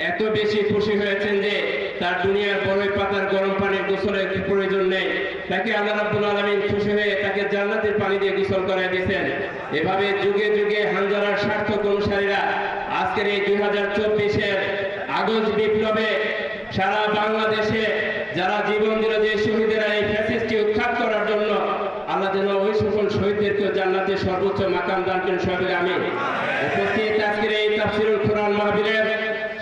এত বেশি খুশি হয়েছেন যে তার দুনিয়ার বড়ই পাতার গরম পানির গোসলের প্রয়োজন নেই। তাকে আল্লাহ রাব্বুল আলামিন খুশি হয়ে তাকে জান্নাতের পানি দিয়ে গোসল করায় দিয়েছেন। এভাবে যুগে যুগে হানজারার সার্থক অনুসারীরা আজকের এই দুই হাজার চব্বিশের আগস্ট বিপ্লবে সারা বাংলাদেশে যারা জীবন দিল যে শহীদেরা এই ফ্যাসিস্টকে উৎখাত করার জন্য, আল্লাহ যেন ওই সকল শহীদদেরকে জান্নাতের সর্বোচ্চ মাকাম দান করেন সবাই আমি উপস্থিত আজকের এই তাফসিরুল কোরআন মাহফিলের সম-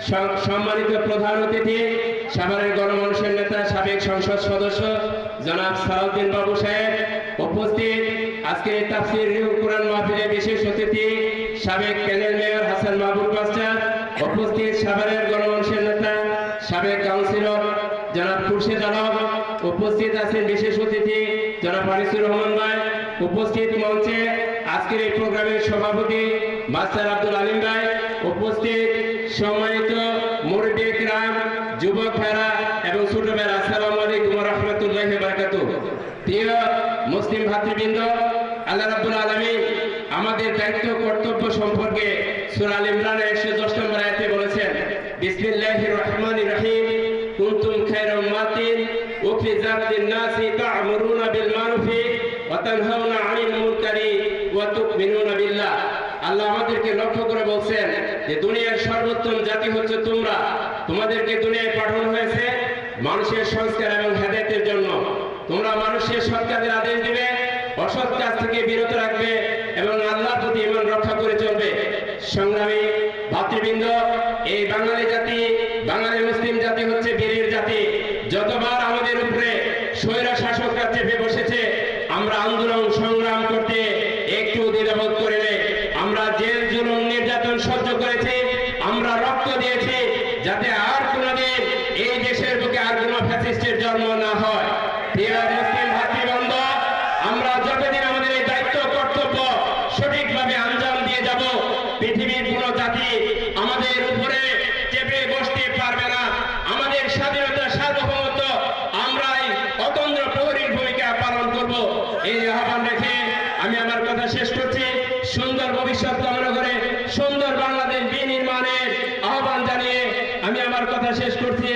সম্মানিত প্রধান অতিথি, সাভারের গণমানুষের নেতা, সাবেক সংসদ সদস্য, জনাব সালাউদ্দিন বাবু সাহেব উপস্থিত। আজকে এই তাফসির কোরআন মাহফিলের বিশেষ অতিথি, সাবেক panel mayor Hasan Mahbub master উপস্থিত, সাভারের গণমানুষের নেতা, সাবেক কাউন্সিলর জনাব খুরশেদ আলম উপস্থিত আছেন বিশেষ অতিথি, জনাব আনিসুর রহমান ভাই উপস্থিত মঞ্চে। আজকের এই প্রোগ্রামের সভাপতি মাস্টার আব্দুল আলিম ভাই উপস্থিত। সম্মানিত মুরব্বী গ্রাম যুবক ভাইরা এবং ছোট ভাইরা, আসসালামু আলাইকুম রহমতুল্লাহ বারাকাতু প্রিয় মুসলিম ভাতৃবৃন্দ, আল্লাহ রাব্বুল আলামিন আমাদের দায়িত্ব কর্তব্য সম্পর্কে সূরা আল ইমরানের 110 নম্বর আয়াতে বলেছেন, বিসমিল্লাহির রহমানির রহিম, কুনতুম খায়রা উম্মাতিন উখরিজাত লিন-নাসি তা'মুরুনা বিল মারুফি ওয়া তানহাউনা 'আনিল মুনকারি ওয়া তু'মিনুনা বিল্লাহ। আল্লাহ আমাদেরকে লক্ষ্য করে বলছেন যে দুনিয়ার সর্বোত্তম জাতি হচ্ছে তোমরা। তোমাদেরকে দুনিয়ায় পাঠানো হয়েছে মানুষের সংস্কার এবং হেদায়েতের জন্য। তোমরা মানুষের সৎ কাজের আদেশ দিবে, অসৎ কাজ থেকে বিরত রাখবে এবং আল্লাহর প্রতি ইমান রক্ষা করে চলবে। সংগ্রামী ভাতৃবৃন্দ, এই বাঙালি জাতি, বাঙালি মুসলিম জাতি হচ্ছে বীরের জাতি। যতবার আমাদের উপরে স্বৈরা শাসকরা চেপে বসেছে, আমরা আন্দোলন সংগ্রাম করতে একটু দ্বিধাবোধ করে নেই আমরা জেল জুলুম নির্যাতন সহ্য করেছি আমরা রক্ত দিয়েছি যাতে আর কোনোদিন এই দেশের বুকে আর কোনো ফ্যাসিস্টের জন্ম না হয় প্রিয় মুসলিম ভাতৃবৃন্দ আমরা যতদিন আমাদের এই দায়িত্ব কর্তব্য সঠিকভাবে আঞ্জাম দিয়ে যাব পৃথিবীর কোনো জাতি আমাদের উপরে চেপে বসতে পারবে না আমাদের স্বাধীনতা সার্বভৌমত্ব আমরাই অতন্ত্র প্রহরীর ভূমিকা পালন করব এই আহ্বান রেখে আমি আমার কথা শেষ করছি সুন্দর ভবিষ্যৎ কামনা করে সুন্দর বাংলাদেশ বিনির্মাণের আহ্বান জানিয়ে আমি আমার কথা শেষ করছি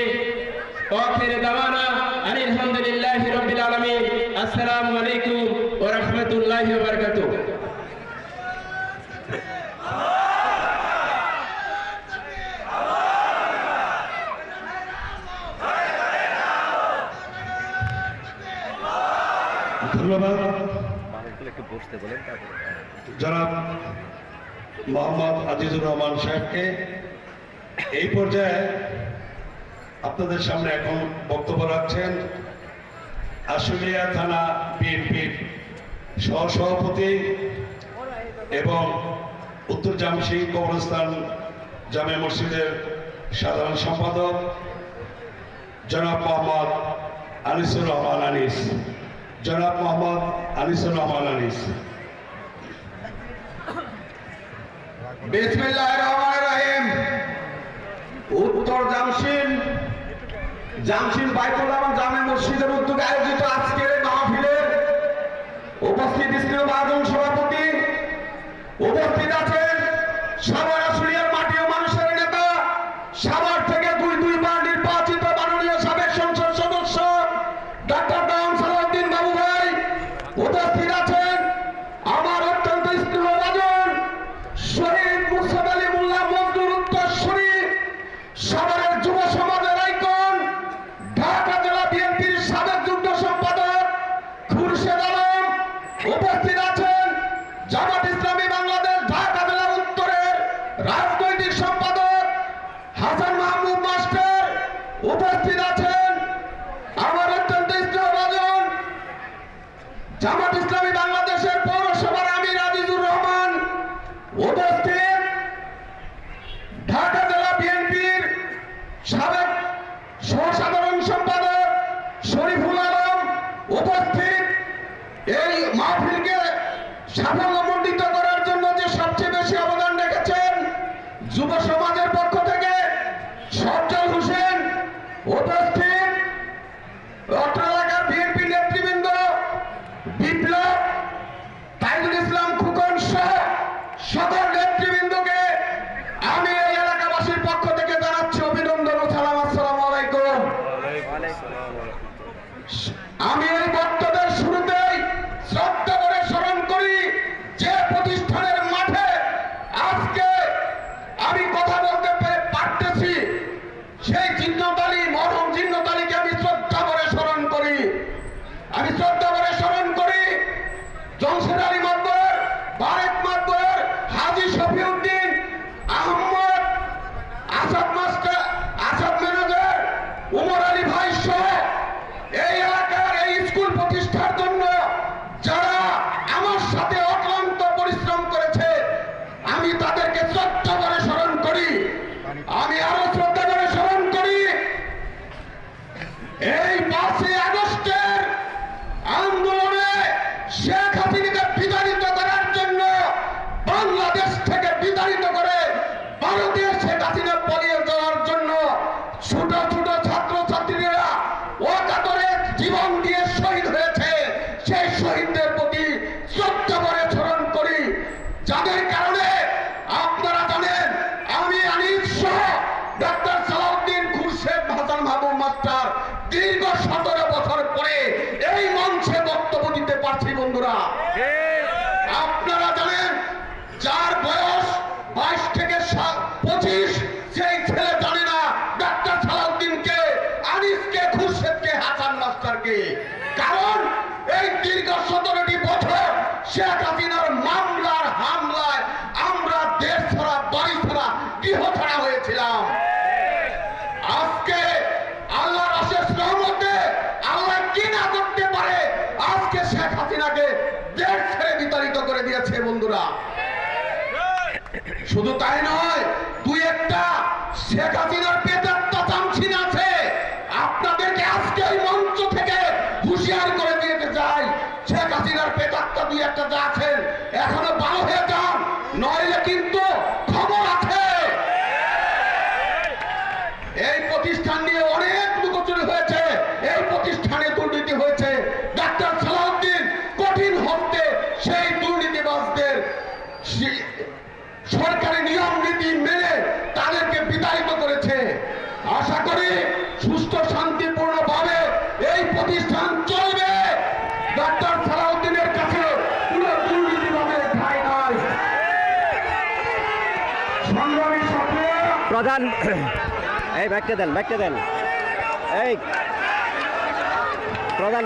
ওয়াখির দাওয়ানা আনিল হামদুলিল্লাহি রাব্বিল আলামিন আসসালামু আলাইকুম ওয়া রাহমাতুল্লাহি ওয়া বারাকাতুহু। আপনাদের সামনে এখন বক্তব্য রাখছেন আশুলিয়া থানা বিএনপির সহসভাপতি এবং উত্তর জামশি কবরস্থান জামে মসজিদের সাধারণ সম্পাদক জনাব মোহাম্মদ আনিসুর রহমান আনিস। জনাব মোহাম্মদ আনিসুর রহমান আনিস। বিসমিল্লাহ রহমান রহিম। উত্তর জামশিন জামশিন বাইতুল এবং জামে মসজিদের উদ্যোগে আয়োজিত আজকের মাহফিলের উপস্থিত স্ত্রী মহাজন সভাপতি উপস্থিত আছেন সাভার আসুলিয়ার মাটি ও মানুষের নেতা সাভার থেকে দুই দুইবার নির্বাচিত মাননীয় সাবেক সংসদ সদস্য ডক্টর ডাউন সালাউদ্দিন বাবু ভাই উপস্থিত আছেন আমার অত্যন্ত স্নেহভাজন শহীদ মুর্শিদ আলী মোল্লা মজদুর উত্তরসূরি সাভারের যুব সমাজের আইকন ঢাকা জেলা বিএনপির সাবেক যুগ্ম সম্পাদক খুরশেদ আলম উপস্থিত আছেন জামাত ইসলামী বাংলাদেশ ঢাকা জেলার উত্তরের রাজনৈতিক সম্পাদক হাসান মাহমুদ মাস্টার উপস্থিত আছেন আমার অত্যন্ত স্নেহভাজন জামাত ইসলামী বাংলাদেশের পৌরসভার আমির আজিজুর রহমান উপস্থিত ঢাকা জেলা বিএনপির সাবেক সহসাধারণ সম্পাদক শরীফুল আলম উপস্থিত এই মাহফিলকে সাফল্যমণ্ডিত করার জন্য যে সবচেয়ে বেশি অবদান রেখেছেন যুব সমাজের পক্ষ থেকে সজ্জল হোসেন উপস্থিত অত্র এলাকার বিএনপি নেতৃবৃন্দ বিপ্লব তাইজুল ইসলাম খুকন সহ সকল নেতৃবৃন্দকে আমি এই এলাকাবাসীর পক্ষ থেকে জানাচ্ছি উমর সতেরো বছর পরে এই মঞ্চে বক্তব্য দিতে পারছি বন্ধুরা। আপনারা জানেন, যার বয়স বাইশ থেকে পঁচিশ, সেই ছেলে জানে না ডাক্তার সালাউদ্দিনকে, আনিসকে, খুরশেদকে, হাসান মাস্টারকে। কারণ এই দীর্ঘ সতেরোটি বছর শেখ হাসিনার মামলার হস্তে সেই দুর্নীতিবাজদের সরকারি নিয়ম নীতি মেনে তাদেরকে বিতাড়িত করেছে। আশা করি সুস্থ শান্তিপূর্ণ ভাবে এই প্রতিষ্ঠান চলবে। ডাক্তার সালাউদ্দিনের কাছে কোনো দুর্নীতিভাবে ঠাই নাই। সংগ্রামী প্রধান এই ব্যাগটা দেন ব্যাগটা দেন। এই প্রধান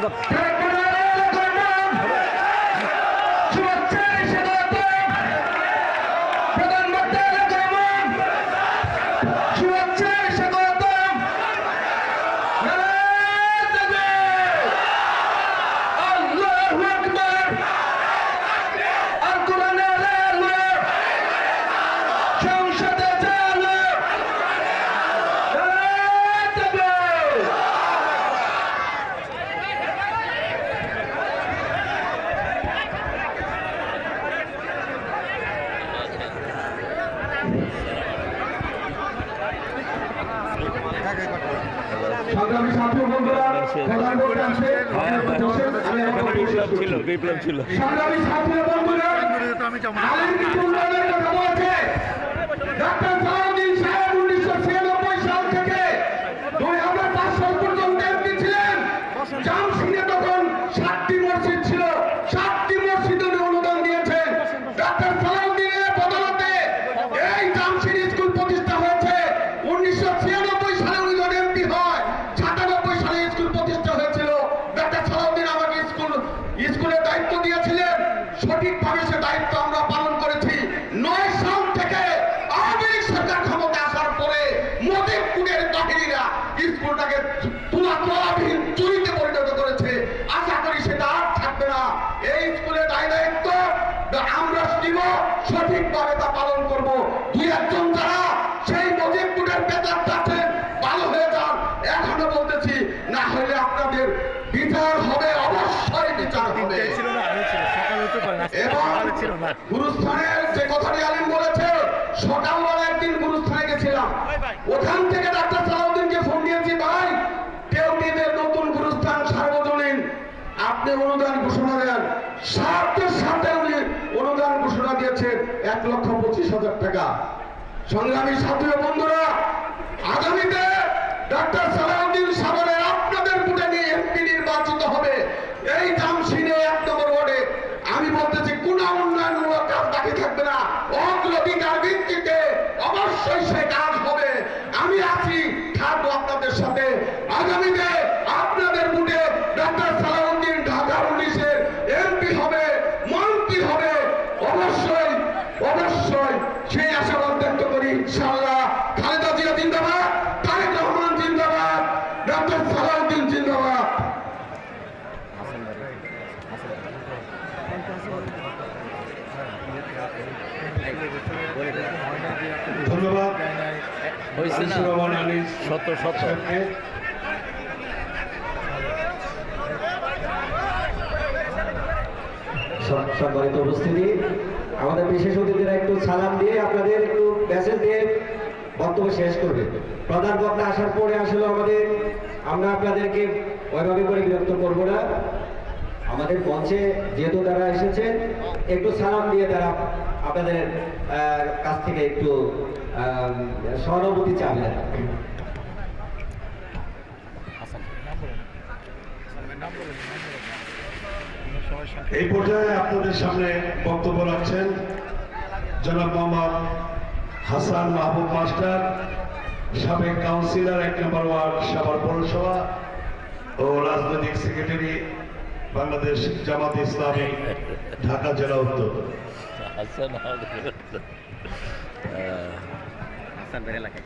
ছাত্র বন্ধুরা প্রধান বক্তা আছে বিপ্লব ছিল বিপ্লব ছিল সংগ্রামী ছাত্র বন্ধুরা আলিম কিছু উন্নয়নের কথা বলছে ডাক্তার সালাউদ্দিন সাহেব উনিশশো ছিয়ানব্বই সাল থেকে দুই হাজার পাঁচ সাল পর্যন্ত এমপি ছিলেন জামসিনে তখন সাতটি মসজিদ ছিল সাতটি আওয়ামী ক্ষমতা আসার পরে মোদিপুরের বাহিনীরা স্কুলটাকে তুলা তোলাবিহীন চুরিতে পরিণত করেছে। আশা করি সেটা আর থাকবে না। এই স্কুলের দায় দায়িত্ব আমরা নিব সঠিকভাবে তা পালন করব। দুই একজন যারা সেই মজিবপুরের বেতার আছেন ভালো হয়ে যান এখনও বলতেছি না হলে আপনাদের বিচার হবে অবশ্যই বিচার হবে। এবং গুরুস্থানের যে কথাটি আলিম সকালবেলা একদিন গুরুস্থানে গেছিলাম। ওখান থেকে ডাক্তার সালাউদ্দিনকে ফোন দিয়েছি ভাই কেউটিদের নতুন গুরুস্থান সার্বজনীন। আপনি অনুদান ঘোষণা দেন। সাথে সাথে উনি অনুদান ঘোষণা দিয়েছেন এক লক্ষ পঁচিশ হাজার টাকা। সংগ্রামী ছাত্র বন্ধুরা আগামীতে ডাক্তার সালাউদ্দিন সাগরের আপনাদের ভোটে নিয়ে এমপি নির্বাচিত হবে এই জামসিনে এক নম্বর ওয়ার্ডে আমি বলতেছি কোন উন্নয়নমূলক কাজ বাকি থাকবে না অগ্রাধিকার ভিত্তিতে অবশ্যই সে কাজ হবে আমি আছি থাকব আপনাদের সাথে আগামীতে আপনাদের বুটে ডাক্তার সালাউদ্দিন ঢাকা উনিশের এমপি হবে মন্ত্রী হবে অবশ্যই অবশ্যই সেই আশাবাদ ব্যক্ত করি ইনশাআল্লাহ খালেদা জিয়া জিন্দাবাদ সত্য, সত্য। সাহেবকে সম- সম্মানিত উপস্থিতি আমাদের বিশেষ অতিথিরা একটু সালাম দিয়ে আপনাদের একটু মেসেজ দিয়ে বক্তব্য শেষ করবে। প্রধান বক্তা আসার পরে আসলে আমাদের আমরা আপনাদেরকে ওইভাবে করে বিরক্ত করব না। আমাদের মঞ্চে যেহেতু তারা এসেছেন একটু সালাম দিয়ে তারা আপনাদের কাছ থেকে একটু সহানুভূতি চাবেন এই পর্যায়ে আপনাদের সামনে বক্তব্য রাখছেন জনাব মোহাম্মদ হাসান মাহবুব মাস্টার, সাবেক কাউন্সিলর, এক নম্বর ওয়ার্ড, সাভার পৌরসভা ও রাজনৈতিক সেক্রেটারি, বাংলাদেশ জামাত ইসলামী, ঢাকা, জেলা উত্তর। হাসান হাসান বেড়ে লাগে